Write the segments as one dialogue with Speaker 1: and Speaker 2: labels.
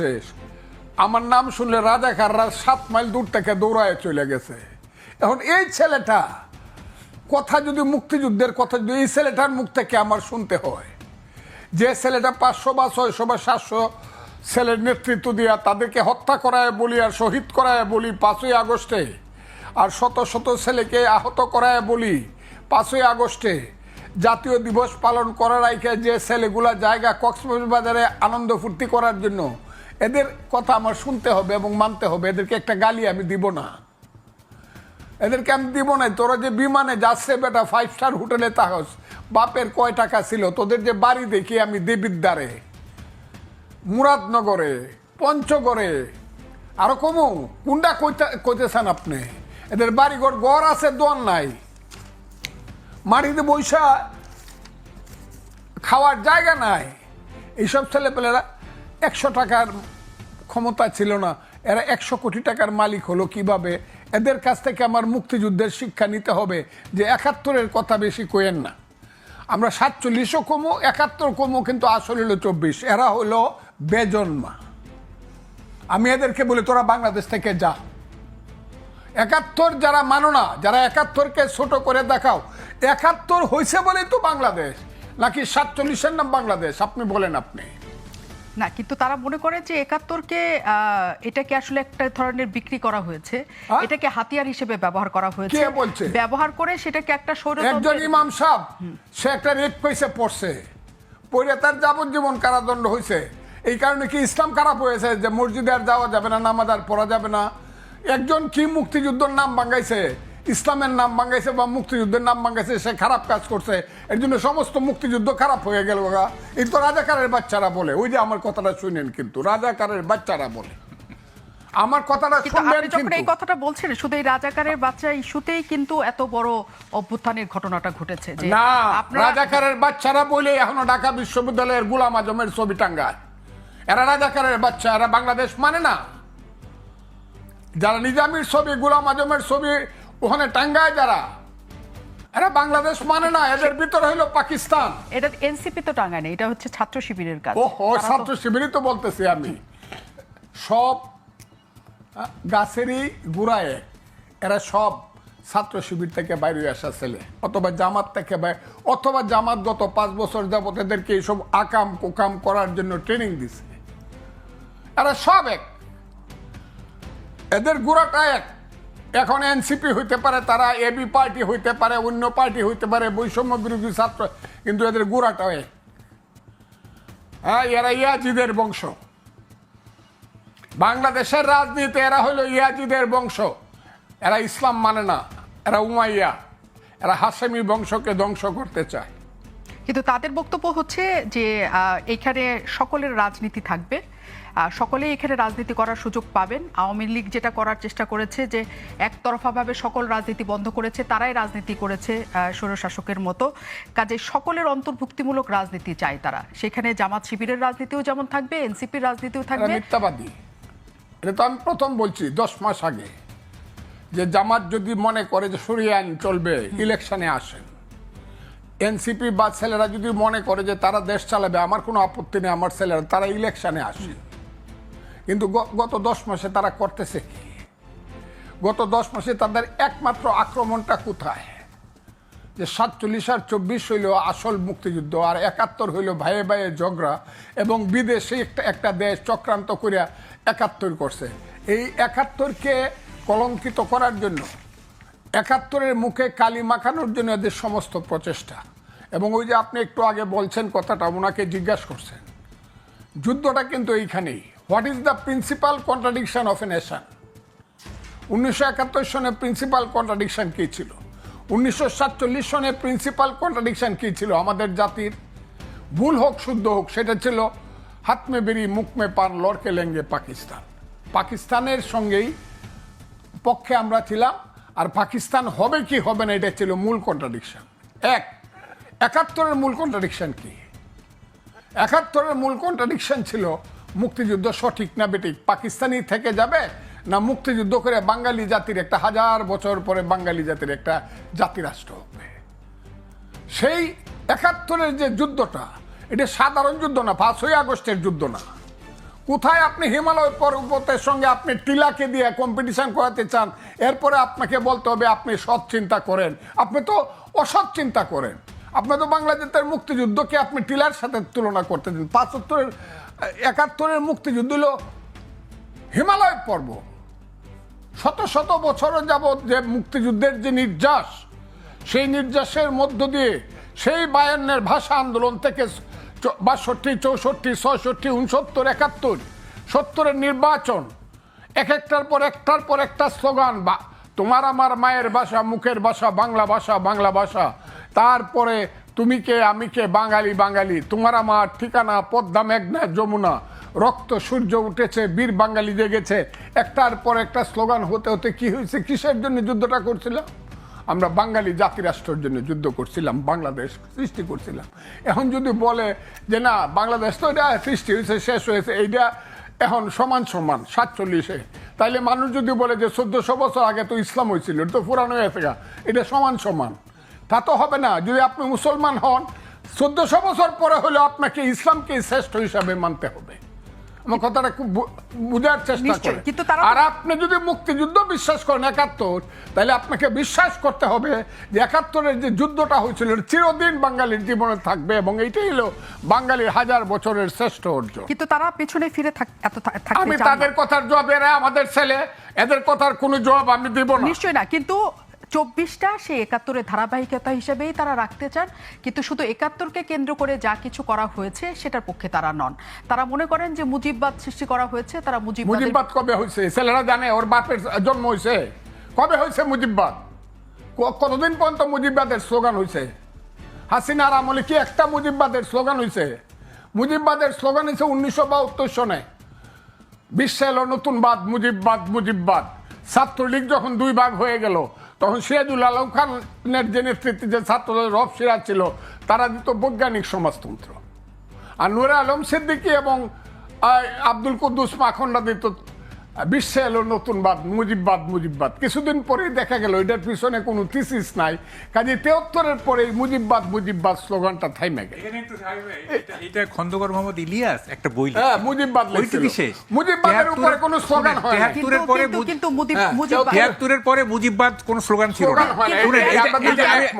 Speaker 1: শেষ। আমার নাম শুনলে রাজাকাররা সাত মাইল দূর থেকে দৌড়ায় চলে গেছে। এখন এই ছেলেটা, কথা যদি মুক্তিযুদ্ধের কথা যদি এই ছেলেটার মুখ থেকে আমার শুনতে হয়, যে ছেলেটা পাঁচশো বা ছয়শো বা সাতশো ছেলের নেতৃত্ব দিয়া তাদেরকে হত্যা করায় বলি আর শহীদ করায় বলি পাঁচই আগস্টে, আর শত শত ছেলেকে আহত করায় বলি পাঁচই আগস্টে, জাতীয় দিবস পালন করার আইকে যে ছেলেগুলা জায়গা কক্সবাজারে আনন্দ ফুর্তি করার জন্য এদের কথা আমার শুনতে হবে এবং মানতে হবে। এদেরকে একটা গালি আমি দিব না। এদেরকে আমি দিব না। তোরা যে বিমানে যাচ্ছে বেটা ফাইভ স্টার হোটেলে তাহস বাপের কয় টাকা ছিল? তোদের যে বাড়ি দেখি আমি দেবিদ্বারে মুরাদনগরে, পঞ্চগড়ে। আরও কমু কোনটা কইতে, কইতেছেন আপনি। এদের বাড়িঘর গড় আছে দোয়ার নাই। মাটিতে বৈশা খাওয়ার জায়গা নাই। এইসব ছেলেপেলেরা একশো টাকার ক্ষমতা ছিল না। এরা একশো কোটি টাকার মালিক হলো কীভাবে? এদের কাছ থেকে আমার মুক্তিযুদ্ধের শিক্ষা নিতে হবে যে একাত্তরের কথা বেশি কোয়েন না। আমরা সাতচল্লিশও কমো, একাত্তর কমো, কিন্তু আসলে হলো চব্বিশ। এরা হলো বেজন্মা। আমি এদেরকে বলি, তোরা বাংলাদেশ থেকে যা। একাত্তর যারা মানো না, যারা একাত্তরকে ছোট করে দেখাও, একাত্তর হয়েছে বলেই তো বাংলাদেশ। নাকি সাতচল্লিশের নাম বাংলাদেশ? আপনি বলেন আপনি।
Speaker 2: না কিন্তু তারা মনে করে যে একাত্তরকে এটাকে আসলে একটা ধরনের বিক্রি করা হয়েছে।
Speaker 1: হ্যাঁ?
Speaker 2: এটাকে হাতিয়ার হিসেবে ব্যবহার করা হয়েছে।
Speaker 1: বলছে?
Speaker 2: ব্যবহার করে সেটাকে একটা
Speaker 1: একজন ইমাম সাহেব সে একটা রেপ কেসে পড়ছে। পড়ে তার যাবজ্জীবন কারাদণ্ড হয়েছে। এই কারণে কি ইসলাম খারাপ হয়েছে যে মসজিদে আর যাওয়া যাবে না নামাজ আর পড়া যাবে না? একজন কি মুক্তিযুদ্ধের নাম ভাঙ্গাইছে ইসলামের নাম ভাঙ্গাইছে বা মুক্তিযুদ্ধের নাম ভাঙ্গাইছে সে খারাপ কাজ করছে। এর জন্য সমস্ত মুক্তিযুদ্ধ খারাপ হয়ে গেল গা। এই তো রাজাকারের বাচ্চারা বলে। ওই যে আমার কথাটা শুনেন কিন্তু রাজাকারের বাচ্চারা বলে। আমার কথাটা শুনবেন
Speaker 2: এই কথাটা বলছেন শুধু এই রাজাকারের বাচ্চা ইস্যুতেই কিন্তু এত বড় অভ্যুত্থানের ঘটনাটা ঘটেছে যে
Speaker 1: না রাজাকারের বাচ্চারা বলে এখনও ঢাকা বিশ্ববিদ্যালয়ের গুলাম আজমের ছবি টাঙ্গায়। এরা রাজাকারের বাচ্চা এরা বাংলাদেশ মানে না। যারা নিজামির ছবি গুলাম আজমের ছবি ওখানে টাঙ্গায় যারা এরা বাংলাদেশ মানে না এদের ভিতরে হইল পাকিস্তান।
Speaker 2: এটা এনসিপি তো টাঙ্গায় না এটা হচ্ছে ছাত্র শিবিরের কাজ।
Speaker 1: ও ছাত্র শিবিরই তো বলতেছি আমি। সব গাছেরই গুড়ায় এরা সব ছাত্র শিবির থেকে বাইরে আসা ছেলে। অথবা জামাত থেকে অথবা জামাত গত পাঁচ বছর যাবত এদেরকে এইসব আকাম কুকাম করার জন্য ট্রেনিং দিছে। এরা সব এক। এদের গুড়াটা এক। এখন এনসিপি হইতে পারে, তারা এবি পার্টি হইতে পারে, অন্য পার্টি হইতে পারে, বৈষম্য বিরোধী ছাত্র, কিন্তু এদের গুড়াটাও এক হ্যাঁ এরা ইয়াজিদের বংশ। বাংলাদেশের রাজনীতি, এরা হলো ইয়াজিদের বংশ। এরা ইসলাম মানে না, এরা উমাইয়া। এরা হাসেমি বংশকে ধ্বংস করতে চায়।
Speaker 2: কিন্তু তাদের বক্তব্য হচ্ছে যে এখানে সকলের রাজনীতি থাকবে। আহ, সকলে এখানে রাজনীতি করার সুযোগ পাবেন। আওয়ামী লীগ যেটা করার চেষ্টা করেছে যে একতরফাভাবে সকল রাজনীতি বন্ধ করেছে তারাই রাজনীতি করেছে স্বৈরশাসকের মতো। কাজে সকলের অন্তর্ভুক্তিমূলক রাজনীতি চায় তারা। সেখানে জামাত শিবিরের রাজনীতিও যেমন থাকবে এনসিপির রাজনীতিও থাকবে।
Speaker 1: মিথ্যাবাদী। এটা তো আমি প্রথম বলছি দশ মাস আগে। যে জামাত যদি মনে করে যে সরিয়ে আইন চলবে ইলেকশনে আসেন। এনসিপি বা ছেলেরা যদি মনে করে যে তারা দেশ চালাবে আমার কোনো আপত্তি নেই আমার ছেলেরা তারা ইলেকশনে আসে। কিন্তু গত দশ মাসে তারা করতেছে কি? গত দশ মাসে তাদের একমাত্র আক্রমণটা কোথায়? যে সাতচল্লিশ আর চব্বিশ হইল আসল মুক্তিযুদ্ধ আর একাত্তর হইল ভাইয়ে ভাইয়ে ঝগড়া এবং বিদেশে একটা একটা দেশ চক্রান্ত করিয়া একাত্তর করছে। এই একাত্তরকে কলঙ্কিত করার জন্য, একাত্তরের মুখে কালি মাখানোর জন্য এদের সমস্ত প্রচেষ্টা। এবং ওই যে আপনি একটু আগে বলছেন কথাটা, ওনাকে জিজ্ঞাসা করছেন। যুদ্ধটা কিন্তু এইখানেই। What is the principal contradiction of a nation উনিশশো একাত্তর সনে প্রিন্সিপাল কন্ট্রাডিকশন কী ছিল? উনিশশো সাতচল্লিশ সনে প্রিন্সিপাল কন্ট্রাডিকশন কী ছিল আমাদের জাতির? ভুল হোক, শুদ্ধ হোক, সেটা ছিল হাত মে বেরি মুখ মে পান, লড়কে লেঙ্গে পাকিস্তান। পাকিস্তানের সঙ্গেই পক্ষে আমরা ছিলাম, আর পাকিস্তান হবে কি হবে না, এটা ছিল মূল কন্ট্রাডিকশন এক, একাত্তরের মূল কন্ট্রাডিকশন কি? একাত্তরের মূল কন্ট্রাডিকশন ছিল মুক্তিযুদ্ধ সঠিক না বেটিক পাকিস্তানি থেকে যাবে না মুক্তিযুদ্ধ করে বাঙালি জাতির একটা হাজার বছর পরে বাঙালি জাতির একটা জাতিরাষ্ট্র হবে? সেই একাত্তরের যে যুদ্ধটা, এটা সাধারণ যুদ্ধ না, পাঁচই আগস্টের যুদ্ধ না। কোথায় আপনি হিমালয় পর্বতের সঙ্গে আপনি টিলাকে দিয়ে কম্পিটিশন করাতে চান? এরপরে আপনাকে বলতে হবে, আপনি সৎ চিন্তা করেন। আপনি তো অসৎ চিন্তা করেন। আপনি তো বাংলাদেশের মুক্তিযুদ্ধকে আপনি টিলার সাথে তুলনা করতে দিন। পাঁচাত্তরের একাত্তরের মুক্তিযুদ্ধ হলো হিমালয় পর্ব। শত শত বছর যাবৎ যে মুক্তিযুদ্ধের যে নির্যাস, সেই নির্যাসের মধ্য দিয়ে সেই বায়ান্নের ভাষা আন্দোলন থেকে বাষট্টি, চৌষট্টি, ছয়ষট্টি, উনসত্তর, একাত্তর, সত্তরের নির্বাচন। এক একটার পর একটার পর একটা স্লোগান, বা তোমার আমার মায়ের ভাষা, মুখের ভাষা, বাংলা ভাষা বাংলা ভাষা। তারপরে তুমি কে আমি কে বাঙালি বাঙালি। তোমার আমার ঠিকানা পদ্মা মেঘনা যমুনা। রক্ত সূর্য উঠেছে বীর বাঙালি জেগেছে। একটার পর একটা স্লোগান হতে হতে কি হয়েছে? কিসের জন্য যুদ্ধটা করছিল? আমরা বাঙালি জাতি রাষ্ট্রের জন্য যুদ্ধ করছিলাম বাংলাদেশ সৃষ্টি করছিলাম। এখন যদি বলে যে না বাংলাদেশ তো এটা সৃষ্টি হয়েছে শেষ হয়েছে এইটা এখন সমান সমান সাতচল্লিশে। তাইলে মানুষ যদি বলে যে চোদ্দশো বছর আগে তো ইসলাম হয়েছিল এটা তো পুরানো হয়ে গেছে গা, এটা সমান সমান। তা তো হবে না। যদি আপনি মুসলমান হন চোদ্দশো বছর পরে হলে আপনাকে ইসলামকে শ্রেষ্ঠ হিসাবে মানতে হবে। আমার কথাটা খুব বুঝার চেষ্টা
Speaker 2: নিশ্চয়ই,
Speaker 1: করে
Speaker 2: কিন্তু তারা-
Speaker 1: আর আপনি যদি মুক্তিযুদ্ধ বিশ্বাস করেন একাত্তর তাহলে আপনাকে বিশ্বাস করতে হবে যে একাত্তরের যে যুদ্ধটা হয়েছিল চিরদিন বাঙালির জীবনে থাকবে এবং এইটাই হলো বাঙালির হাজার বছরের শ্রেষ্ঠ অর্জন।
Speaker 2: কিন্তু তারা পেছনে ফিরে
Speaker 1: আমি তাদের কথার জবাব এরা আমাদের ছেলে এদের কথার কোনো জবাব আমি দেব না।
Speaker 2: নিশ্চয়ই না কিন্তু চব্বিশটা, সেই একাত্তরের ধারাবাহিকতা হিসেবেই তারা রাখতে চান। কিন্তু শুধু একাত্তরকে কেন্দ্র করে যা কিছু করা হয়েছে, সেটার পক্ষে তারা নন। তারা মনে করেন যে মুজিববাদ সৃষ্টি করা হয়েছে, তারা
Speaker 1: মুজিববাদ কবে হয়েছে ছেলেরা জানে, ওর বাপের জন্ম হয়েছে কবে হয়েছে মুজিববাদ? কতদিন পর্যন্ত মুজিববাদের স্লোগান হয়েছে হাসিনার আমলে কি একটা মুজিববাদের স্লোগান হয়েছে মুজিববাদের স্লোগান হয়েছে উনিশশো বাহাত্তর সনে। বিশ্বে এলো নতুন বাদ, মুজিববাদ মুজিববাদ। ছাত্রলীগ যখন দুই ভাগ হয়ে গেল তখন সিরাজুল আলম খানের যে নেতৃত্বে যে ছাত্রদল রব সিরাজ ছিল, তারা দিত বৈজ্ঞানিক সমাজতন্ত্র। আর নুরে আলম সিদ্দিকী এবং আব্দুল কুদ্দুস মাখন্ডা দিত বিশ্বে এলো নতুন বাদ মুজিববাদ মুজিববাদ কিছুদিন পরেই দেখা গেল এটার পিছনে কোনো থিসিস নাই। কাজে তেহত্তরের পরেই মুজিববাদ মুজিববাদ স্লোগানটা থাইমে গেল।
Speaker 3: এটা- খন্দকার মোহাম্মদ ইলিয়াস একটা বই
Speaker 1: হ্যাঁ মুজিববাদ
Speaker 3: ওইটুকুই
Speaker 1: লিখছিল।
Speaker 3: শেষ।
Speaker 1: মুজিববাদের উপরে কোনো স্লোগান হয় না
Speaker 3: তেহাত্তরের পরে
Speaker 2: কিন্তু
Speaker 1: হ্যাঁ,
Speaker 3: পরে মুজিববাদ কোন স্লোগান ছিল না।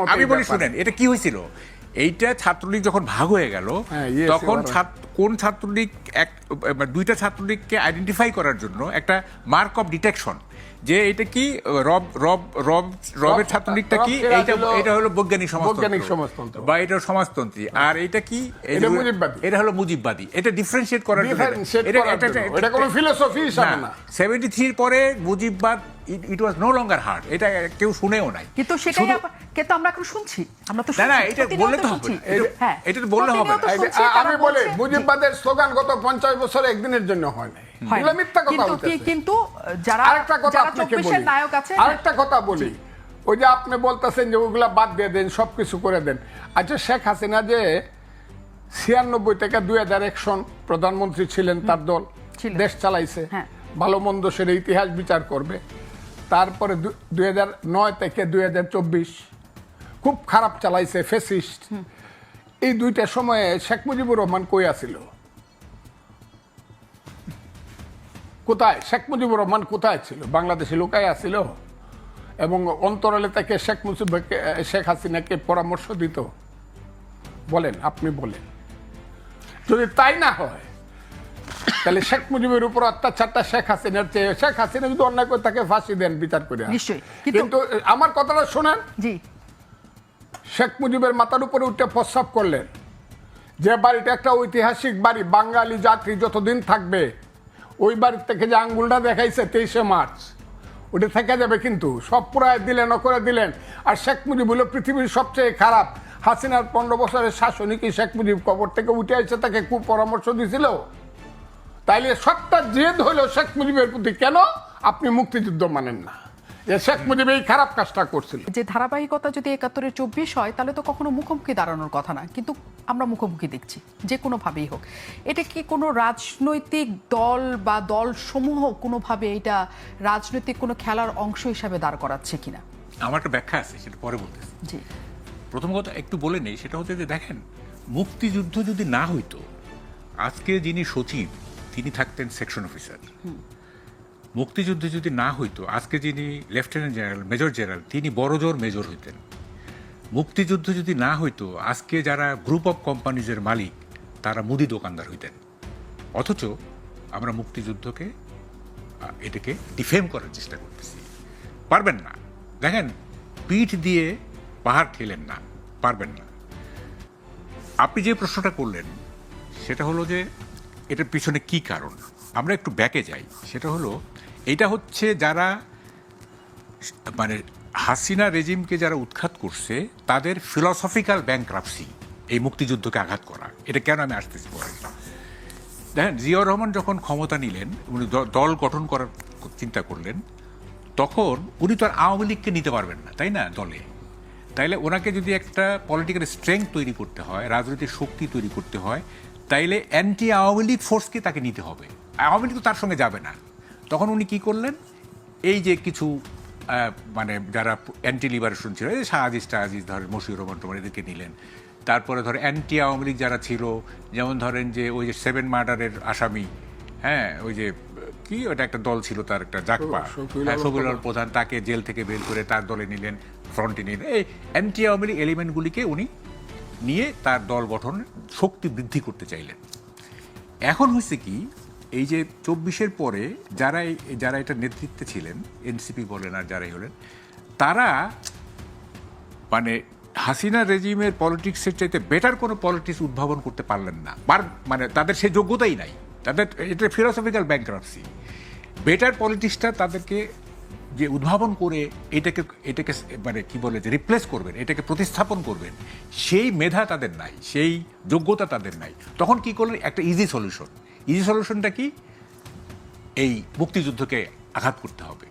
Speaker 3: আমি- বলি শুনেন এটা কি হয়েছিল? এইটা ছাত্রলীগ যখন ভাগ হয়ে গেল
Speaker 1: হ্যাঁ,
Speaker 3: তখন
Speaker 1: right.
Speaker 3: ছাত্র- কোন ছাত্রলীগ এক দুইটা ছাত্রলীগকে আইডেন্টিফাই করার জন্য একটা মার্ক অফ ডিটেকশন যে এটা কি রব রব রব রবের ছাত্রলীগটা কি?
Speaker 1: হলো
Speaker 3: এটা হলো বৈজ্ঞানিক সমাজতন্ত্র।
Speaker 1: বৈজ্ঞানিক সমাজতন্ত্র।
Speaker 3: বা এটা সমাজতন্ত্রী। আর এটা কি?
Speaker 1: এটা।
Speaker 3: এটা হলো মুজিববাদী। এটা ডিফারেন্সিয়েট করার জন্য। এটা- এটা- এটা-। এটা-
Speaker 1: এটা কোনো philosophy হিসাবে না।
Speaker 3: সেভেন্টি থ্রির পরে মুজিববাদ ইট ওয়াজ নো লঙ্গার হার্ড এটা কেউ শুনেও নাই।
Speaker 2: কিন্তু সেটাই আবার- কিন্তু আমরা এখন শুনছি। আমরা তো
Speaker 3: না, না, এটা বললে তো হবে। না। এটা-
Speaker 2: হ্যাঁ।
Speaker 3: এটা তো বললে হবে।
Speaker 1: আমি বলি মুজিববাদের স্লোগান গত পঞ্চাশ বছর একদিনের জন্য হয়
Speaker 2: না।
Speaker 1: মিথ্যা কথা
Speaker 2: কিন্তু যারা
Speaker 1: আরেকটা কথা আপনাকে বলি। আরেকটা কথা বলি। ওই যে আপনি বলতেছেন যে ওগুলা বাদ দিয়ে দেন সব কিছু করে দেন। আচ্ছা শেখ হাসিনা যে ছিয়ানব্বই থেকে দুই হাজার প্রধানমন্ত্রী ছিলেন তার দল দেশ চালাইছে
Speaker 2: হ্যাঁ।
Speaker 1: ভালো মন্দ সেটা ইতিহাস বিচার করবে। তারপরে দুই হাজার নয় থেকে দুই হাজার চব্বিশ খুব খারাপ চালাইছে ফেসিস্ট। এই দুইটা সময়ে শেখ মুজিবুর রহমান কই আছিল? কোথায়? শেখ মুজিবুর রহমান কোথায় ছিল? বাংলাদেশে লোকায় আছিল? এবং অন্তরালে তাকে শেখ মুজিব শেখ হাসিনাকে পরামর্শ দিত? বলেন আপনি বলেন। যদি তাই না হয় তাহলে শেখ মুজিবের উপর অত্যাচারটা শেখ হাসিনার চেয়ে শেখ হাসিনা যদি অন্যায় করে তাকে ফাঁসি দেন বিচার করে।
Speaker 2: কিন্তু-
Speaker 1: কিন্তু আমার কথাটা শোনেন।
Speaker 2: জি।
Speaker 1: শেখ মুজিবের মাথার উপরে উঠে প্রস্রাব করলেন। যে বাড়িটা একটা ঐতিহাসিক বাড়ি বাঙালি যাত্রী যতদিন থাকবে ওই বাড়ির থেকে যে আঙ্গুলটা দেখাইছে তেইশে মার্চ, ওটা থেকে যাবে কিন্তু সব পুরায় দিলেন করে দিলেন। আর শেখ মুজিব হলো পৃথিবীর সবচেয়ে খারাপ, হাসিনার পনেরো বছরের কি শেখ মুজিব কবর থেকে উঠে আসছে তাকে খুব পরামর্শ দিছিল। তাইলে সবটা জেদ হলেও শেখ মুজিবের প্রতি। কেন? আপনি মুক্তিযুদ্ধ মানেন না। যে শেখ মুজিব এই খারাপ কাজটা করছিল।
Speaker 2: যে ধারাবাহিকতা যদি একাত্তরের চব্বিশ হয় তাহলে তো কখনো মুখোমুখি দাঁড়ানোর কথা না। কিন্তু আমরা মুখোমুখি দেখছি যে কোনোভাবেই হোক। এটা কি কোনো রাজনৈতিক দল বা দল সমূহ কোনোভাবে এটা রাজনৈতিক কোনো খেলার অংশ হিসাবে দাঁড় করাচ্ছে কিনা?
Speaker 3: আমার একটা ব্যাখ্যা আছে সেটা পরে বলতেছি।
Speaker 2: জি।
Speaker 3: প্রথম কথা একটু বলে নেই সেটা হচ্ছে যে দেখেন মুক্তিযুদ্ধ যদি না হইতো আজকে যিনি সচিব তিনি থাকতেন সেকশন অফিসার। মুক্তিযুদ্ধ যদি না হইতো, আজকে যিনি লেফটেন্যান্ট জেনারেল, মেজর জেনারেল, তিনি বড়জোর মেজর হইতেন। মুক্তিযুদ্ধ যদি না হইতো, আজকে যারা গ্রুপ অফ কোম্পানিজের মালিক, তারা মুদি দোকানদার হইতেন। অথচ আমরা মুক্তিযুদ্ধকে এটাকে ডিফেম করার চেষ্টা করতেছি। পারবেন না। দেখেন, পিঠ দিয়ে পাহাড় ঠেলেন না। পারবেন না। আপনি যে প্রশ্নটা করলেন, সেটা হলো যে, এটার পিছনে কি কারণ? আমরা একটু ব্যাকে যাই। সেটা হলো এটা হচ্ছে যারা মানে হাসিনা রেজিমকে যারা উৎখাত করছে, তাদের ফিলসফিক্যাল ব্যাংক্রাপসি এই মুক্তিযুদ্ধকে আঘাত করা। এটা কেন আমি আসতেছি পরে দেখেন, জিয়াউর রহমান যখন ক্ষমতা নিলেন, উনি দল গঠন করার চিন্তা করলেন, তখন উনি তো আর আওয়ামী লীগকে নিতে পারবেন না, তাই না, দলে? তাইলে ওনাকে যদি একটা পলিটিক্যাল স্ট্রেংথ তৈরি করতে হয়, রাজনৈতিক শক্তি তৈরি করতে হয়, তাইলে অ্যান্টি আওয়ামী লীগ ফোর্সকে তাকে নিতে হবে। আওয়ামী লীগ তো তার সঙ্গে যাবে না। তখন উনি কি করলেন? এই যে কিছু মানে যারা অ্যান্টি লিবারেশন ছিল এই শাহাজিজ টাহাজিজ ধরেন মশিউর রহমান টমান এদেরকে নিলেন। তারপরে ধর অ্যান্টি আওয়ামী লীগ যারা ছিল যেমন ধরেন যে ওই যে সেভেন মার্ডারের আসামি হ্যাঁ ওই যে কি ওটা একটা দল ছিল তার একটা জাকপা
Speaker 1: শফিউল
Speaker 3: হ্যাঁ, প্রধান তাকে জেল থেকে বের করে তার দলে নিলেন ফ্রন্টে নিলেন। এই অ্যান্টি আওয়ামী লীগ এলিমেন্টগুলিকে উনি নিয়ে তার দল গঠন শক্তি বৃদ্ধি করতে চাইলেন। এখন হয়েছে কি এই যে চব্বিশের পরে যারা যারা এটা নেতৃত্বে ছিলেন এনসিপি বলেন আর যারাই হলেন, তারা মানে হাসিনা রেজিমের পলিটিক্সের চাইতে বেটার কোনো পলিটিক্স উদ্ভাবন করতে পারলেন না। পার মানে তাদের সেই যোগ্যতাই নাই। তাদের এটা ফিলোসফিক্যাল ব্যাংক্রাপসি বেটার পলিটিক্সটা তাদেরকে যে উদ্ভাবন করে এটাকে এটাকে মানে কি বলে যে রিপ্লেস করবেন, এটাকে প্রতিস্থাপন করবেন, সেই মেধা তাদের নাই, সেই যোগ্যতা তাদের নাই। তখন কি করলেন? একটা ইজি সলিউশন ইজি সলিউশনটা কি? এই মুক্তিযুদ্ধকে আঘাত করতে হবে।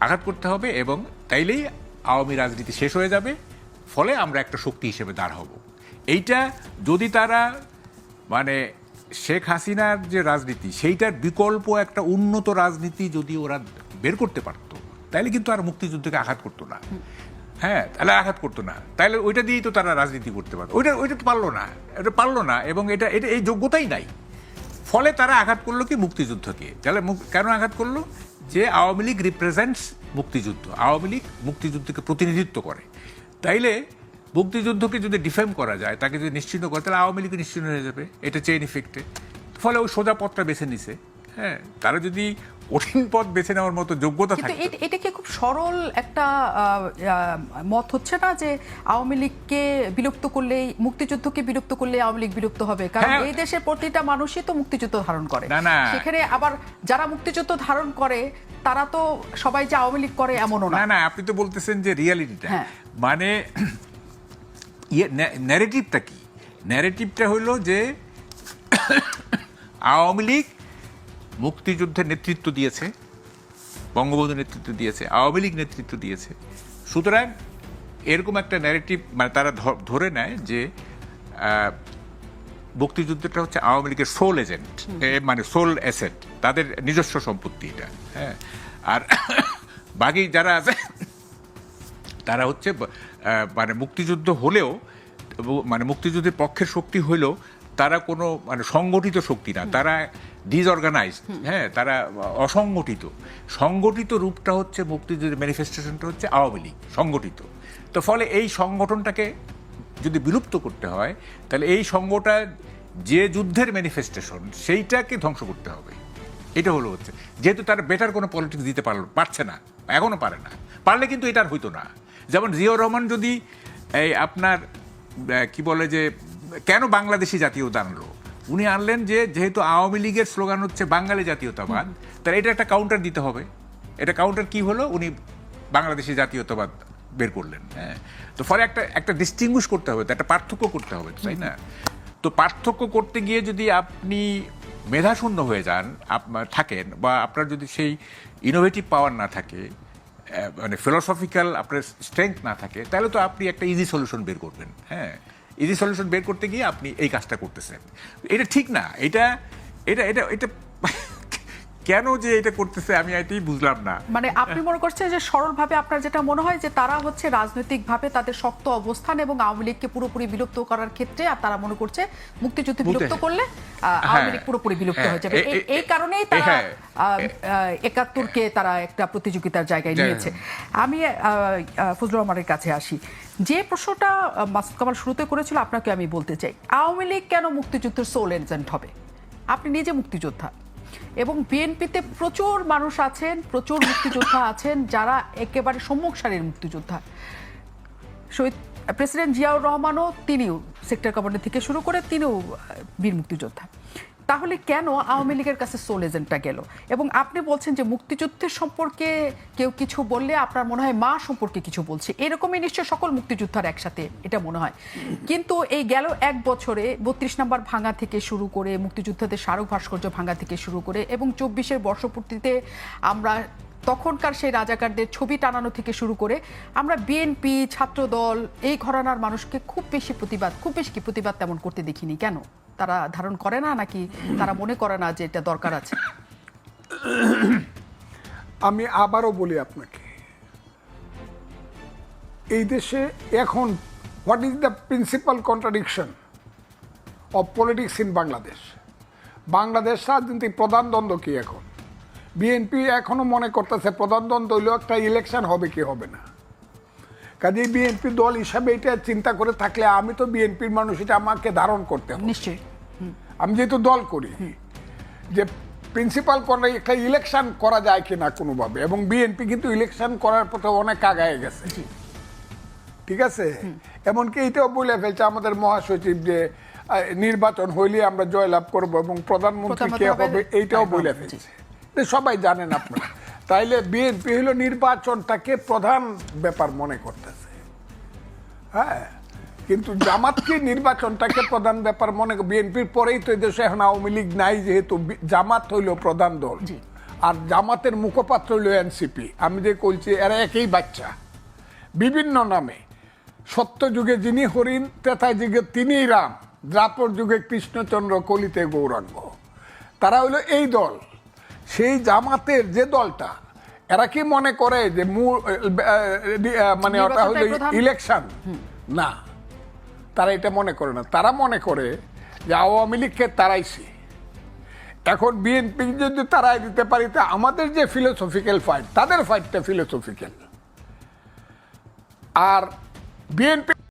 Speaker 3: আঘাত করতে হবে এবং তাইলেই আওয়ামী রাজনীতি শেষ হয়ে যাবে, ফলে আমরা একটা শক্তি হিসেবে দাঁড় হব। এইটা যদি তারা মানে শেখ হাসিনার যে রাজনীতি, সেইটার বিকল্প একটা উন্নত রাজনীতি যদি ওরা বের করতে পারতো, তাইলে কিন্তু আর মুক্তিযুদ্ধকে আঘাত করতো না। হ্যাঁ তাহলে আঘাত করতো না। তাহলে ওইটা দিয়েই তো তারা রাজনীতি করতে পারতো। ওইটা ওইটা পারল না। এটা পারল না এবং এটা এটা, এই যোগ্যতাই নাই। ফলে তারা আঘাত করল কি মুক্তিযুদ্ধকে। তাহলে কেন আঘাত করল? যে আওয়ামী লীগ রিপ্রেজেন্টস মুক্তিযুদ্ধ। আওয়ামী লীগ মুক্তিযুদ্ধকে প্রতিনিধিত্ব করে। তাইলে মুক্তিযুদ্ধকে যদি ডিফেম করা যায়, তাকে যদি নিশ্চিন্ন করে, তাহলে আওয়ামী লীগ নিশ্চিন্ন হয়ে যাবে। এটা চেইন ইফেক্টে ফলে ওই সোজা পথটা বেছে নিছে। হ্যাঁ তারা যদি কঠিন পথ বেছে নেওয়ার মতো যোগ্যতা থাকে
Speaker 2: এটা কি খুব সরল একটা মত হচ্ছে না যে আওয়ামী লীগকে বিলুপ্ত করলেই মুক্তিযুদ্ধকে বিলুপ্ত করলে আওয়ামী লীগ বিলুপ্ত হবে কারণ
Speaker 3: হ্যাঁ।
Speaker 2: এই দেশের প্রতিটা মানুষই তো মুক্তিযুদ্ধ ধারণ করে
Speaker 3: না, না।
Speaker 2: সেখানে আবার যারা মুক্তিযুদ্ধ ধারণ করে তারা তো সবাই যে আওয়ামী লীগ করে এমনও না
Speaker 3: না না আপনি তো বলতেছেন যে রিয়ালিটিটা
Speaker 2: হ্যাঁ।
Speaker 3: মানে ইয়ে ন্যারেটিভটা কি ন্যারেটিভটা হলো যে আওয়ামী লীগ মুক্তিযুদ্ধের নেতৃত্ব দিয়েছে বঙ্গবন্ধু নেতৃত্ব দিয়েছে, আওয়ামী লীগ নেতৃত্ব দিয়েছে। সুতরাং এরকম একটা ন্যারেটিভ মানে তারা ধরে নেয় যে মুক্তিযুদ্ধটা হচ্ছে আওয়ামী লীগের সোল এজেন্ট মানে সোল অ্যাসেট তাদের নিজস্ব সম্পত্তি এটা হ্যাঁ। আর বাকি যারা আছে, তারা হচ্ছে মানে মুক্তিযুদ্ধ হলেও মানে মুক্তিযুদ্ধের পক্ষের শক্তি হলেও তারা কোনো মানে সংগঠিত শক্তি না, তারা ডিসঅর্গানাইজড হ্যাঁ তারা অসংগঠিত। সংগঠিত রূপটা হচ্ছে মুক্তিযুদ্ধের ম্যানিফেস্টেশনটা হচ্ছে আওয়ামী লীগ, সংগঠিত। তো ফলে এই সংগঠনটাকে যদি বিলুপ্ত করতে হয়, তাহলে এই সংঘটা যে যুদ্ধের ম্যানিফেস্টেশন সেইটাকে ধ্বংস করতে হবে। এটা হলো হচ্ছে। যেহেতু তারা বেটার কোনো পলিটিক্স দিতে পারল, পারছে না এখনও পারে না। পারলে কিন্তু এটা আর হইতো না। যেমন জিয়াউর রহমান যদি এই আপনার কি বলে যে কেন বাংলাদেশি জাতীয়তা আনলো উনি আনলেন যে, যেহেতু আওয়ামী লীগের স্লোগান হচ্ছে বাঙালি জাতীয়তাবাদ, তাহলে এটা একটা কাউন্টার দিতে হবে। এটা কাউন্টার কি হলো? উনি বাংলাদেশি জাতীয়তাবাদ বের করলেন। হ্যাঁ। তো ফলে একটা একটা ডিস্টিংগুইশ করতে হবে, একটা পার্থক্য করতে হবে, তাই না? তো পার্থক্য করতে গিয়ে যদি আপনি মেধাশূন্য হয়ে যান আপ- থাকেন, বা আপনার যদি সেই ইনোভেটিভ পাওয়ার না থাকে মানে ফিলোসফিক্যাল আপনার স্ট্রেংথ না থাকে, তাহলে তো আপনি একটা ইজি সলিউশন বের করবেন। হ্যাঁ। ইজি সলিউশন বের করতে গিয়ে আপনি এই কাজটা করতেছেন। এটা ঠিক না। এটা এটা এটা এটা কেন যে এটা করতেছে আমি এটাই বুঝলাম না।
Speaker 2: মানে আপনি মনে করছেন যে সরলভাবে আপনার যেটা মনে হয় যে তারা হচ্ছে রাজনৈতিকভাবে তাদের শক্ত অবস্থান এবং আওয়ামী লীগকে পুরোপুরি বিলুপ্ত করার ক্ষেত্রে আর তারা মনে করছে মুক্তিযুদ্ধ বিলুপ্ত করলে আহ, আওয়ামী লীগ পুরোপুরি বিলুপ্ত
Speaker 3: হ্যাঁ,
Speaker 2: হয়ে যাবে। এই- কারণেই তারা
Speaker 3: হ্যাঁ,
Speaker 2: একাত্তরকে তারা একটা প্রতিযোগিতার জায়গায় নিয়েছে। আমি ফজলুর রহমানের কাছে আসি। যে প্রশ্নটা মাসুদ কামাল শুরুতে করেছিল আপনাকে আমি বলতে চাই। আওয়ামী লীগ কেন মুক্তিযুদ্ধের সোল এজেন্ট হবে? আপনি নিজে মুক্তিযোদ্ধা। এবং বিএনপিতে প্রচুর মানুষ আছেন, প্রচুর মুক্তিযোদ্ধা আছেন, যারা একেবারে সম্মুখ সারির মুক্তিযোদ্ধা। শহীদ প্রেসিডেন্ট জিয়াউর রহমানও তিনিও সেক্টর কমান্ডার থেকে শুরু করে তিনিও বীর মুক্তিযোদ্ধা। তাহলে কেন আওয়ামী লীগের কাছে সোল এজেন্টটা গেল? এবং আপনি বলছেন যে মুক্তিযুদ্ধের সম্পর্কে কেউ কিছু বললে আপনার মনে হয় মা সম্পর্কে কিছু বলছে। এরকমই নিশ্চয় সকল মুক্তিযোদ্ধার একসাথে এটা মনে হয়। কিন্তু এই গেল এক বছরে বত্রিশ নম্বর ভাঙা থেকে শুরু করে মুক্তিযোদ্ধাদের স্মারক ভাস্কর্য ভাঙা থেকে শুরু করে এবং চব্বিশের বর্ষপূর্তিতে আমরা তখনকার সেই রাজাকারদের ছবি টানানো থেকে শুরু করে আমরা বিএনপি ছাত্রদল, এই ঘরানার মানুষকে খুব বেশি প্রতিবাদ, খুব বেশি কি প্রতিবাদ তেমন করতে দেখিনি। কেন? তারা ধারণ করে না নাকি তারা মনে করে না যে এটা দরকার আছে?
Speaker 1: আমি আবারও বলি আপনাকে, এই দেশে এখন what is the principal contradiction of politics in Bangladesh Bangladesh রাজনীতির প্রধান দ্বন্দ্ব কি এখন? বিএনপি এখনও মনে করতেছে প্রধান দ্বন্দ্ব হইলেও একটা ইলেকশন হবে কি হবে না। কাজেই বিএনপি দল হিসাবে এটা চিন্তা করে থাকলে আমি তো বিএনপির মানুষ এটা আমাকে ধারণ করতে হবে।
Speaker 2: নিশ্চয়ই।
Speaker 1: আমি যেহেতু দল করি যে প্রিন্সিপাল করে একটা ইলেকশন করা যায় কিনা কোনোভাবে এবং বিএনপি কিন্তু ইলেকশন করার পথে অনেক আগায় গেছে। ঠিক আছে? এমনকি এটাও বলে ফেলছে আমাদের মহাসচিব যে নির্বাচন হইলে আমরা জয়লাভ করব এবং প্রধানমন্ত্রী কে হবে এইটাও বলে। ফেলছে। সবাই জানেন আপনারা। তাইলে বিএনপি হলো নির্বাচনটাকে প্রধান ব্যাপার মনে করতেছে। হ্যাঁ কিন্তু জামাতকে নির্বাচনটাকে প্রধান ব্যাপার মনে বিএনপির পরেই তো দেশে এখন আওয়ামী লীগ নাই যেহেতু জামাত হইল প্রধান দল। আর জামাতের মুখপাত্র হইল এনসিপি। আমি যে বলছি এরা একই বাচ্চা। বিভিন্ন নামে। সত্য যুগে যিনি হরিণ তেথা যুগে তিনিই রাম। দ্রাপর যুগে কৃষ্ণচন্দ্র কলিতে গৌরাঙ্গ। তারা হইল এই দল। সেই জামাতের যে দলটা এরা কি মনে করে যে মানে ওটা হলো ইলেকশন না। তারা এটা মনে করে না। তারা মনে করে যে আওয়ামী লীগকে তারাইছি এখন বিএনপি যদি তারাই দিতে পারি তা আমাদের যে ফিলোসফিক্যাল ফাইট তাদের ফাইটটা ফিলোসফিক্যাল আর বিএনপি